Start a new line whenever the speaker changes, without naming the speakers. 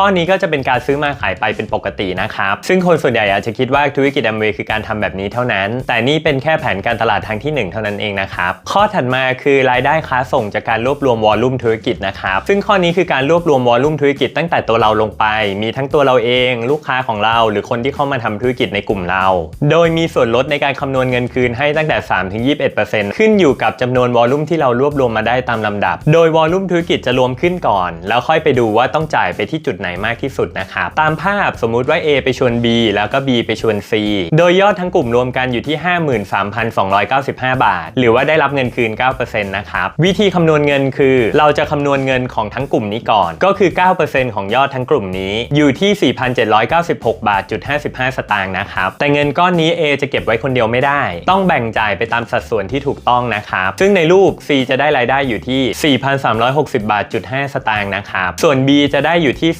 ข้อนี้ก็จะเป็นการซื้อมาขายไปเป็นปกตินะครับ ซึ่งคนส่วนใหญ่อาจจะคิดว่าธุรกิจแอมเวย์คือการทำแบบนี้เท่านั้น แต่นี่เป็นแค่แผนการตลาดทางที่หนึ่งเท่านั้นเองนะครับ ข้อถัดมาคือรายได้ค้าส่งจากการรวบรวมวอลลุ่มธุรกิจนะครับ ซึ่งข้อนี้คือการรวบรวมวอลลุ่มธุรกิจตั้งแต่ตัวเราลงไป มีทั้งตัวเราเอง ลูกค้าของเรา หรือคนที่เข้ามาทำธุรกิจในกลุ่มเรา โดยมีส่วนลดในการคำนวณเงินคืนให้ตั้งแต่ 3-21%ขึ้นอยู่กับจำนวนวอลลุ่มที่เรารวบรวมมาได้ตามลำดับ โดยวอลลุ่มธุรกิจจะรวมขึ้นก่อน แล้วค่อยไปดูว่าต้องจ่ายไปที่จุดไหนมากที่สุดนะครับตามภาพสมมุติว่า A ไปชวน B แล้วก็ B ไปชวน C โดยยอดทั้งกลุ่มรวมกันอยู่ที่ 53,295 บาท หรือว่าได้รับเงินคืน 9%นะครับวิธีคำนวณเงินคือ เราจะคำนวณเงินของทั้งกลุ่มนี้ก่อน ก็คือ 9%ของยอดทั้งกลุ่มนี้ อยู่ที่ 4,796 บาทจุด55 สตางค์นะครับแต่เงินก้อนนี้ A จะเก็บไว้คนเดียวไม่ได้ ต้องแบ่งจ่ายไปตามสัดส่วนที่ถูกต้องนะครับซึ่งในรูป C จะได้รายได้อยู่ที่ 4,360 บาทจุด5สตางค์นะครับส่วน B จะได้อยู่ที่